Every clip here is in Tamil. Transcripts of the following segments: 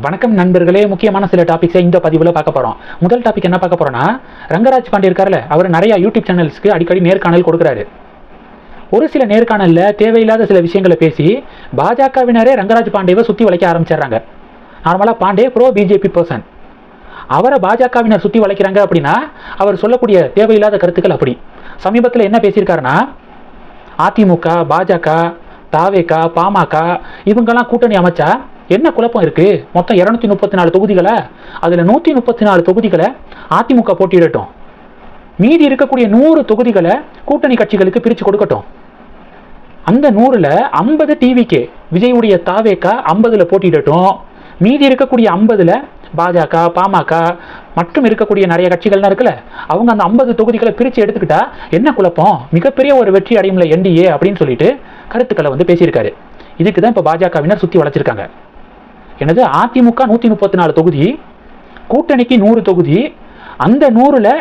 வணக்கம் நண்பர்களே முக்கியமான சில டாபிக்ஸை இந்த பதிவில் பார்க்க போகிறோம் முதல் டாபிக் என்ன பார்க்க போகிறோன்னா ரங்கராஜ் பாண்டே இருக்கார்ல அவர் நிறையா யூடியூப் சேனல்ஸ்க்கு அடிக்கடி நேர்காணல் கொடுக்குறாரு. ஒரு சில நேர்காணலில் தேவையில்லாத சில விஷயங்களை பேசி பாஜகவினரே ரங்கராஜ் பாண்டேவை சுற்றி வளைக்க ஆரம்பிச்சிடுறாங்க. நார்மலாக பாண்டே ப்ரோ பிஜேபி பர்சன் அவரை பாஜகவினர் சுற்றி வளைக்கிறாங்க அப்படின்னா அவர் சொல்லக்கூடிய தேவையில்லாத கருத்துக்கள் அப்படி. சமீபத்தில் என்ன பேசியிருக்காருன்னா அதிமுக பாஜக தாவேகா பாமக இவங்கெல்லாம் கூட்டணி அமைச்சா என்ன குழப்பம் இருக்கு? மொத்தம் இரநூத்தி முப்பத்தி நாலு தொகுதிகளை அதில் நூற்றி முப்பத்தி நாலு தொகுதிகளை அதிமுக போட்டியிடட்டும். மீதி இருக்கக்கூடிய நூறு தொகுதிகளை கூட்டணி கட்சிகளுக்கு பிரித்து கொடுக்கட்டும். அந்த நூறில் ஐம்பது டிவிக்கே விஜயுடைய தாவேக்கா ஐம்பதில் போட்டியிடட்டும். மீதி இருக்கக்கூடிய ஐம்பதில் பாஜக பாமக மற்றும் இருக்கக்கூடிய நிறைய கட்சிகள்லாம் இருக்குல்ல அவங்க அந்த ஐம்பது தொகுதிகளை பிரித்து எடுத்துக்கிட்டா என்ன குழப்பம்? மிகப்பெரிய ஒரு வெற்றி அடையும்ல என்டிஏ அப்படின்னு சொல்லிட்டு கருத்துக்களை வந்து பேசியிருக்காரு. இதுக்கு தான் இப்போ பாஜகவினர் சுற்றி வளைச்சிருக்காங்க. எனது அதிமுக நூற்றி முப்பத்தி நாலு தொகுதி கூட்டணிக்கு நூறு தொகுதி. அந்த நூறில்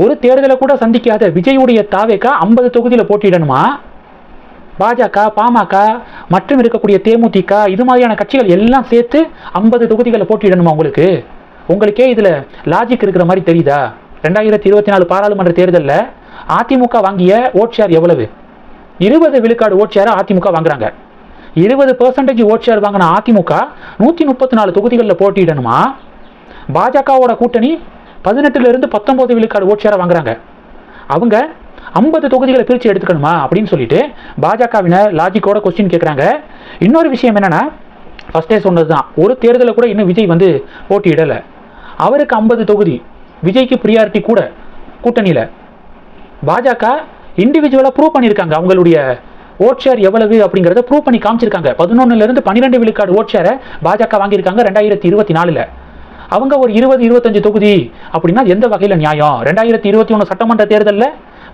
ஒரு தேர்தலை கூட சந்திக்காத விஜயுடைய தாவேக்கா ஐம்பது தொகுதியில் போட்டியிடணுமா? பாஜக பாமக மற்றும் இருக்கக்கூடிய தேமுதிக இது மாதிரியான கட்சிகள் எல்லாம் சேர்த்து ஐம்பது தொகுதிகளை போட்டியிடணுமா உங்களுக்கு? உங்களுக்கே இதில் லாஜிக் இருக்கிற மாதிரி தெரியுதா? ரெண்டாயிரத்தி இருபத்தி நாலு பாராளுமன்ற தேர்தலில் அதிமுக வாங்கிய ஓட் ஷேர் எவ்வளவு? இருபது விழுக்காடு ஓட் ஷேரை அதிமுக வாங்குறாங்க. இருபது பர்சன்டேஜ் ஓட் ஷேர் வாங்கின அதிமுக நூற்றி முப்பத்தி நாலு தொகுதிகளில் போட்டியிடணுமா? பாஜகவோட கூட்டணி பதினெட்டுலேருந்து இருந்து விழுக்காடு ஓட் ஷேரை வாங்குறாங்க. அவங்க ஐம்பது தொகுதிகளை பிரித்து எடுத்துக்கணுமா? அப்படின்னு சொல்லிட்டு பாஜகவினர் லாஜிக்கோட கொஸ்டின் கேட்குறாங்க இன்னொரு விஷயம் என்னென்னா ஃபஸ்ட்டே சொன்னது தான் ஒரு தேர்தலில் கூட இன்னும் விஜய் வந்து போட்டியிடலை. அவருக்கு ஐம்பது தொகுதி விஜய்க்கு ப்ரியாரிட்டி கூட கூட்டணியில். பாஜக இண்டிவிஜுவலாக ப்ரூவ் பண்ணியிருக்காங்க அவங்களுடைய ஓட் ஷேர் எவ்வளவு அப்படிங்கிறத ப்ரூவ் பண்ணி காமிச்சிருக்காங்க. பதினொன்னுலேருந்து பன்னிரெண்டு விழுக்காடு ஓட் ஷேரை பாஜக வாங்கியிருக்காங்க ரெண்டாயிரத்தி இருபத்தி நாலில். அவங்க ஒரு இருபது இருபத்தஞ்சு தொகுதி அப்படின்னா எந்த வகையில் நியாயம்? ரெண்டாயிரத்தி இருபத்தி ஒன்று சட்டமன்ற தேர்தலில்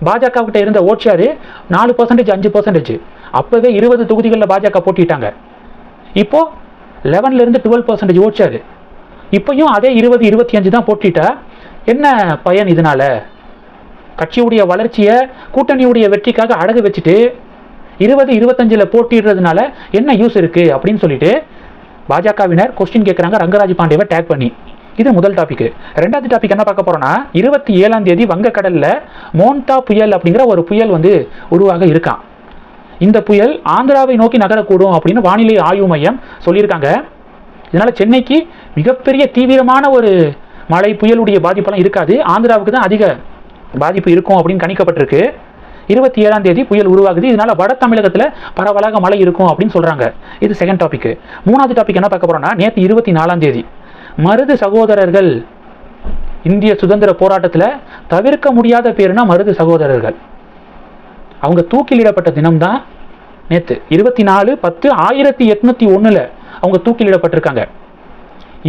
பாஜக கிட்ட இருந்த ஓட் ஷேரு நாலு பர்சன்டேஜ் அஞ்சு பர்சன்டேஜ் அப்போவே இருபது தொகுதிகளில் பாஜக போட்டிட்டாங்க இப்போ லெவன்ல இருந்து டுவெல் பர்சன்டேஜ் ஓட் ஷேரு இப்போயும் அதே இருபது இருபத்தி அஞ்சு தான் போட்டிட்டா. என்ன பயன் இதனால? கட்சியுடைய வளர்ச்சியை கூட்டணியுடைய வெற்றிக்காக அடகு வச்சுட்டு இருபது இருபத்தஞ்சில் போட்டிடுறதுனால என்ன யூஸ் இருக்குது அப்படின்னு சொல்லிட்டு பாஜகவினர் கொஸ்டின் கேட்குறாங்க ரங்கராஜ் பாண்டேவை டேக் பண்ணி. இது முதல் டாபிக் ரெண்டாவது டாபிக் என்ன பார்க்க போறோம்னா இருபத்தி ஏழாம் தேதி வங்கக்கடலில் மோன்டா புயல் அப்படிங்கிற ஒரு புயல் வந்து உருவாக இருக்கான் இந்த புயல் ஆந்திராவை நோக்கி நகரக்கூடும் அப்படின்னு வானிலை ஆய்வு மையம் சொல்லியிருக்காங்க. இதனால சென்னைக்கு மிகப்பெரிய தீவிரமான ஒரு மழை புயலுடைய பாதிப்பெல்லாம் இருக்காது. ஆந்திராவுக்கு தான் அதிக பாதிப்பு இருக்கும் அப்படின்னு கணிக்கப்பட்டிருக்கு. இருபத்தி ஏழாம் தேதி புயல் உருவாகுது. இதனால வட தமிழகத்தில் பரவலாக மழை இருக்கும் அப்படின்னு சொல்றாங்க. இது செகண்ட் டாபிக் மூணாவது டாபிக் என்ன பார்க்க போறோம்னா நேற்று இருபத்தி நாலாம் தேதி மருது சகோதரர்கள் இந்திய சுதந்திர போராட்டத்தில் தவிர்க்க முடியாத பேருனா மருது சகோதரர்கள். அவங்க தூக்கிலிடப்பட்ட தினம்தான் நேற்று இருபத்தி நாலு பத்து ஆயிரத்தி எட்நூத்தி ஒன்றில் அவங்க தூக்கிலிடப்பட்டிருக்காங்க.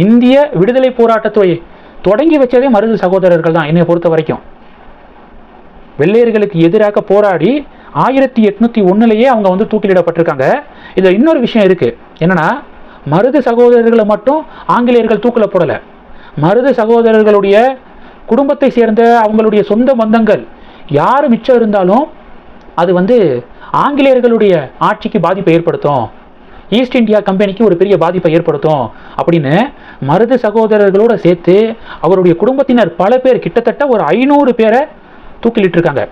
இந்திய விடுதலை போராட்டத்தை தொடங்கி வச்சதே மருது சகோதரர்கள் தான் என்னை பொறுத்த வரைக்கும் வெள்ளையர்களுக்கு எதிராக போராடி ஆயிரத்தி எட்நூத்தி ஒண்ணுலயே அவங்க வந்து தூக்கிலிடப்பட்டிருக்காங்க. இதுல இன்னொரு விஷயம் இருக்கு. என்னன்னா மருது சகோதரர்களை மட்டும் ஆங்கிலேயர்கள் தூக்கில போடல. மருது சகோதரர்களுடைய குடும்பத்தை சேர்ந்த அவங்களுடைய சொந்த பந்தங்கள் யார் மிச்சம் இருந்தாலும் அது வந்து ஆங்கிலேயர்களுடைய ஆட்சிக்கு பாதிப்பை ஏற்படுத்தும். ஈஸ்ட் இந்தியா கம்பெனிக்கு ஒரு பெரிய பாதிப்பை ஏற்படுத்தும் அப்படின்னு மருது சகோதரர்களோட சேர்த்து அவருடைய குடும்பத்தினர் பல பேர் கிட்டத்தட்ட ஒரு ஐநூறு பேரை தூக்கிலிட்டிருக்காங்க.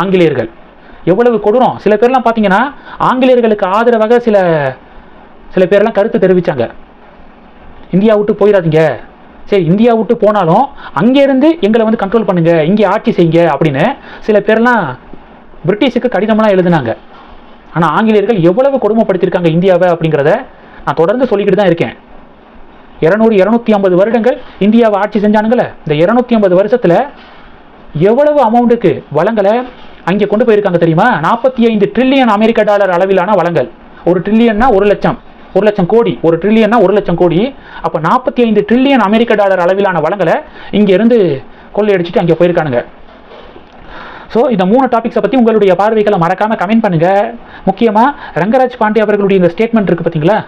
ஆங்கிலேயர்கள். எவ்வளவு கொடூரம். சில பேர்லாம் பார்த்தீங்கன்னா ஆங்கிலேயர்களுக்கு ஆதரவாக சில சில பேர்லாம் கருத்து தெரிவித்தாங்க இந்தியா விட்டு போயிடாதீங்க. சரி இந்தியா விட்டு போனாலும் அங்கேருந்து எங்களை வந்து கண்ட்ரோல் பண்ணுங்க. இங்கே ஆட்சி செய்யுங்க அப்படின்னு சில பேர்லாம் பிரிட்டிஷுக்கு கடிதமெல்லாம் எழுதினாங்க. ஆனால் ஆங்கிலேயர்கள் எவ்வளவு கொடுமைப்படுத்தியிருக்காங்க இந்தியாவை அப்படிங்கிறத நான் தொடர்ந்து சொல்லிக்கிட்டு தான் இருக்கேன். இரநூறு இரநூத்தி ஐம்பது வருடங்கள் இந்தியாவை ஆட்சி செஞ்சானுங்களே. இந்த இரநூத்தி ஐம்பது வருஷத்தில் எவ்வளவு அமௌண்ட்டுக்கு வளங்களை அங்கே கொண்டு போயிருக்காங்க தெரியுமா? நாற்பத்தி ஐந்து ட்ரில்லியன் அமெரிக்க டாலர் அளவிலான வளங்கள். ஒரு ட்ரில்லியன்னா ஒரு லட்சம். ஒரு லட்சம் கோடி. ஒரு ட்ரில்லியன்னா ஒரு லட்சம் கோடி. அப்போ நாற்பத்தி ஐந்து ட்ரில்லியன் அமெரிக்க டாலர் அளவிலான வளங்களை இங்கேருந்து கொள்ளையடிச்சிட்டு அங்கே போயிருக்கானுங்க. ஸோ இந்த மூணு டாபிக்ஸை பற்றி உங்களுடைய பார்வைகளை மறக்காமல் கமெண்ட் பண்ணுங்கள் முக்கியமாக ரங்கராஜ் பாண்டே அவர்களுடைய இந்த ஸ்டேட்மெண்ட் இருக்குது பார்த்தீங்களா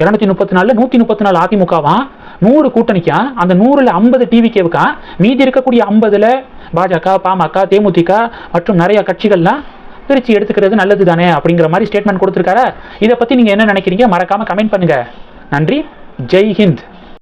இரநூத்தி முப்பத்தி நாலு நூற்றி முப்பத்தி நாலு அதிமுகவான் நூறு கூட்டணிக்கா? அந்த நூறில் ஐம்பது டிவிகேவுக்கா மீதி இருக்கக்கூடிய ஐம்பதில் பாஜக பாமக தேமுதிக மற்றும் நிறைய கட்சிகள்லாம் பிரித்து எடுத்துக்கிறது நல்லது தானே அப்படிங்கிற மாதிரி ஸ்டேட்மெண்ட் கொடுத்துருக்காரு. இதை பற்றி நீங்கள் என்ன நினைக்கிறீங்க? மறக்காமல் கமெண்ட் பண்ணுங்கள் நன்றி. ஜெய் ஹிந்த்.